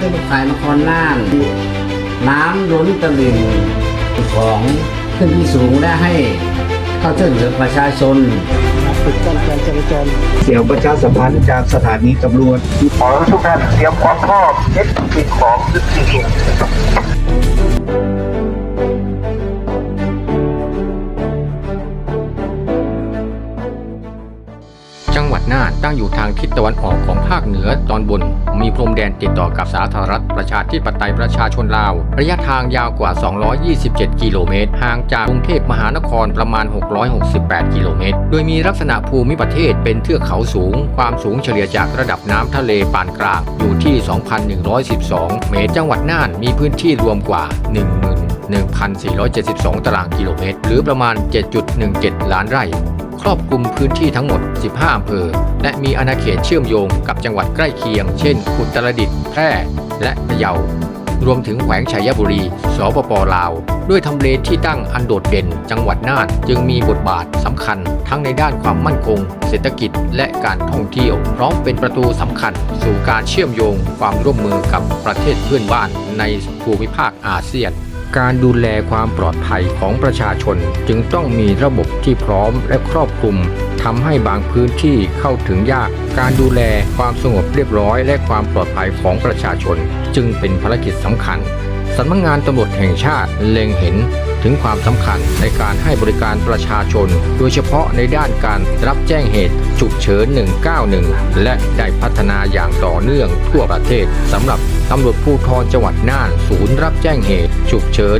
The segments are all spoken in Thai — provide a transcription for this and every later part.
เทศบาลสายนครน่าน น้ำล้นตลิ่งของขึ้นที่สูงและให้เข้าช่วยเหลือประชาชนปิดการจราจรเสียงประชาสัมพันธ์จากสถานีตำรวจขอให้ทุกท่านเตรียมความพร้อมเช็คสิ่งของซึ่งสิ่ง ดน่านตั้งอยู่ทางทิศตะวันออกของภาคเหนือตอนบน มีพรมแดนติดต่อกับสาธารณรัฐประชาธิปไตยประชาชนลาว ระยะทางยาวกว่า 227 กิโลเมตร ห่างจากกรุงเทพมหานครประมาณ 668 กิโลเมตร โดยมีลักษณะภูมิประเทศเป็นเทือกเขาสูง ความสูงเฉลี่ยจากระดับน้ำทะเลปานกลาง อยู่ที่ 2,112 เมตร จังหวัดน่านมีพื้นที่รวมกว่า 1 1,472 ตารางกิโลเมตร หรือประมาณ 17 ล้านไร่ ครอบคลุมพื้นที่ทั้งหมด 15 อำเภอ และมีอาณาเขตเชื่อมโยงกับจังหวัดใกล้เคียง เช่น อุตรดิตถ์ แพร่ และพะเยา รวมถึงแขวงชัยบุรี สปปลาว ด้วยทำเลที่ตั้งอันโดดเด่น จังหวัดน่าน จึงมีบทบาทสำคัญ ทั้งในด้านความมั่นคง เศรษฐกิจ และการท่องเที่ยว พร้อมเป็นประตูสำคัญ สู่การเชื่อมโยงความร่วมมือกับประเทศเพื่อนบ้านในภูมิภาคอาเซียน การดูแลความปลอดภัยของประชาชนจึงต้องมีระบบที่พร้อมและครอบคลุมทำให้บางพื้นที่เข้าถึงยาก การดูแลความสงบเรียบร้อย และความปลอดภัยของประชาชน จึงเป็นภารกิจสำคัญ สำนักงงานตำรวจแห่งชาติเล็งเห็นถึงความสำคัญในการให้บริการประชาชน โดยเฉพาะในด้านการรับแจ้งเหตุฉุกเฉิน 191 และได้พัฒนาอย่างต่อเนื่องทั่วประเทศสำหรับตำรวจภูธรจังหวัดน่าน ศูนย์รับแจ้งเหตุฉุกเฉิน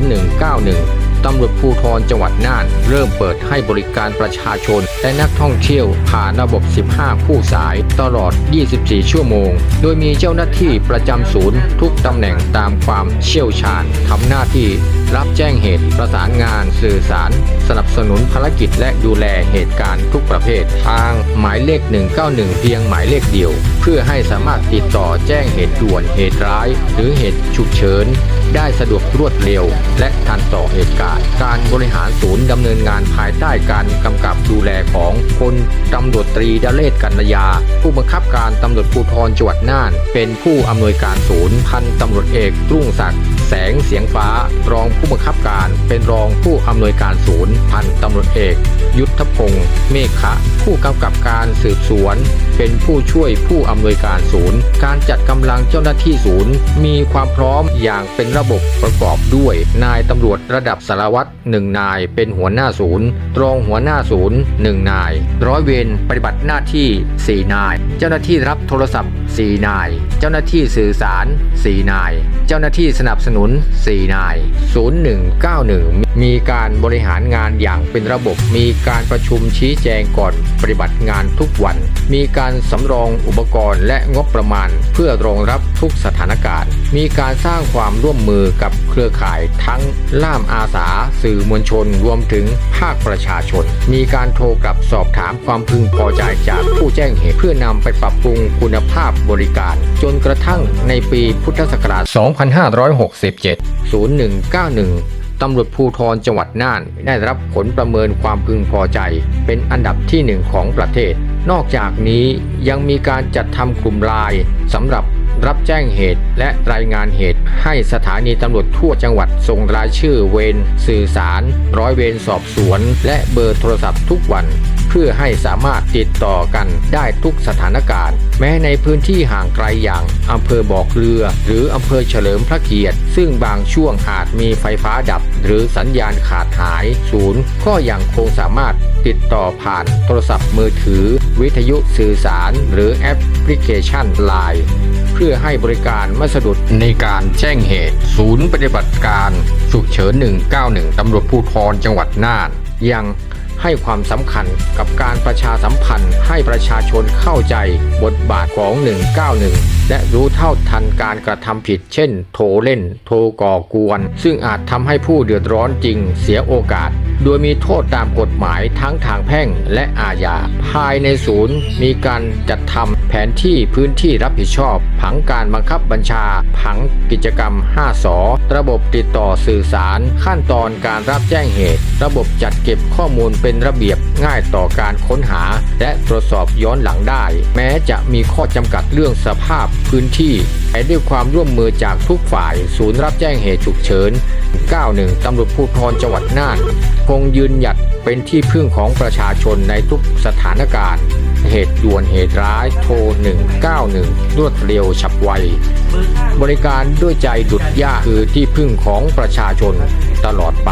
191 ตำรวจภูธรจังหวัดน่าน เริ่มเปิดให้บริการประชาชน และนักท่องเที่ยวผ่านระบบ 15 คู่สายตลอด 24 ชั่วโมง โดยมีเจ้าหน้าที่ประจำศูนย์ทุกตำแหน่งตามความเชี่ยวชาญทำหน้าที่ รับแจ้งเหตุประสานงานสื่อสาร สนับสนุนภารกิจและดูแลเหตุการณ์ทุกประเภท ทางหมายเลข 191 เพียงหมายเลขเดียว เพื่อให้สามารถติดต่อแจ้งเหตุด่วนเหตุร้าย หรือเหตุฉุกเฉินได้สะดวกรวดเร็ว และทันต่อเหตุการณ์ การบริหารศูนย์ดำเนินงานภายใต้การกำกับดูแลของพลตำรวจตรีดเลศกันยา ผู้บังคับการตำรวจภูธรจังหวัดน่าน เป็นผู้อำนวยการศูนย์พันตำรวจเอกรุ่งศักดิ์ แสงเสียงฟ้ารองผู้บังคับการเป็นรองผู้อำนวยการศูนย์พันตำรวจเอก ยุทธพงศ์เมฆะผู้กำกับการสืบสวน เป็นผู้ช่วยผู้อำนวยการศูนย์ การจัดกำลังเจ้าหน้าที่ศูนย์ มีความพร้อมอย่างเป็นระบบประกอบด้วย นายตำรวจระดับสารวัตรหนึ่งนายเป็นหัวหน้าศูนย์รองหัวหน้าศูนย์หนึ่งนาย ร้อยเวรปฏิบัติหน้าที่ 4 นาย เจ้าหน้าที่รับโทรศัพท์ 4 นาย เจ้าหน้าที่สื่อสาร 4 นาย เจ้าหน้าที่สนับสนุน 4 นาย 0191 มีการบริหารงานอย่างเป็นระบบ มีการประชุมชี้แจงก่อนปฏิบัติงานทุกวัน มีการสำรองอุปกรณ์และงบประมาณ เพื่อรองรับทุกสถานการณ์ มีการสร้างความร่วมมือกับเครือข่ายทั้งล่ามอาสา สื่อมวลชน รวมถึงภาคประชาชน มีการโทรกลับสอบถามความพึงพอใจจากผู้แจ้งเหตุเพื่อนำไปปรับปรุงคุณภาพบริการ จนกระทั่งในปีพุทธศักราช 2567 0191 ตำรวจภูธรจังหวัดน่าน ได้รับผลประเมินความพึงพอใจ เป็นอันดับที่หนึ่งของประเทศ นอกจากนี้ยังมีการจัดทำกลุ่มไลน์สำหรับรับแจ้งเหตุและรายงานเหตุให้สถานีตำรวจทั่วจังหวัดส่งรายชื่อเวรสื่อสาร ร้อยเวรสอบสวน และเบอร์โทรศัพท์ทุกวัน เพื่อให้สามารถติดต่อกันได้ทุกสถานการณ์ แม้ในพื้นที่ห่างไกลอย่างอำเภอบอกเรือ หรืออำเภอเฉลิมพระเกียรติ ซึ่งบางช่วงอาจมีไฟฟ้าดับ หรือสัญญาณขาดหายศูนย์ก็ยังคงสามารถติดต่อผ่านโทรศัพท์มือถือ วิทยุสื่อสาร หรือแอปพลิเคชัน Line เพื่อให้บริการไม่สะดุดในการแจ้งเหตุ ศูนย์ปฏิบัติการฉุกเฉิน 191 ตำรวจภูธรจังหวัดน่านยัง ให้ความสำคัญกับการประชาสัมพันธ์ให้ประชาชนเข้าใจบทบาทของ 191 และรู้เท่าทันการกระทำผิด เช่น โทรเล่น โทรก่อกวน ซึ่งอาจทำให้ผู้เดือดร้อนจริงเสียโอกาส โดยมีโทษตามกฎหมายทั้งทางแพ่งและอาญา ภายในศูนย์มีการจัดทำแผนที่พื้นที่รับผิดชอบ ผังการบังคับบัญชา ผังกิจกรรม 5สอระบบติดต่อสื่อสาร ขั้นตอนการรับแจ้งเหตุ ระบบจัดเก็บข้อมูลเป็นระเบียบง่ายต่อการค้นหา และตรวจสอบย้อนหลังได้ แม้จะมีข้อจำกัดเรื่องสภาพ พื้นที่แต่ด้วยความร่วมมือจากทุกฝ่าย ศูนย์รับแจ้งเหตุฉุกเฉิน 91 ตำรวจภูธรจังหวัดน่าน คงยืนหยัดเป็นที่พึ่งของประชาชนในทุกสถานการณ์ เหตุด่วนเหตุร้ายโทร 191 รวดเร็วฉับไว บริการด้วยใจดุดยาคือที่พึ่งของประชาชนตลอดไป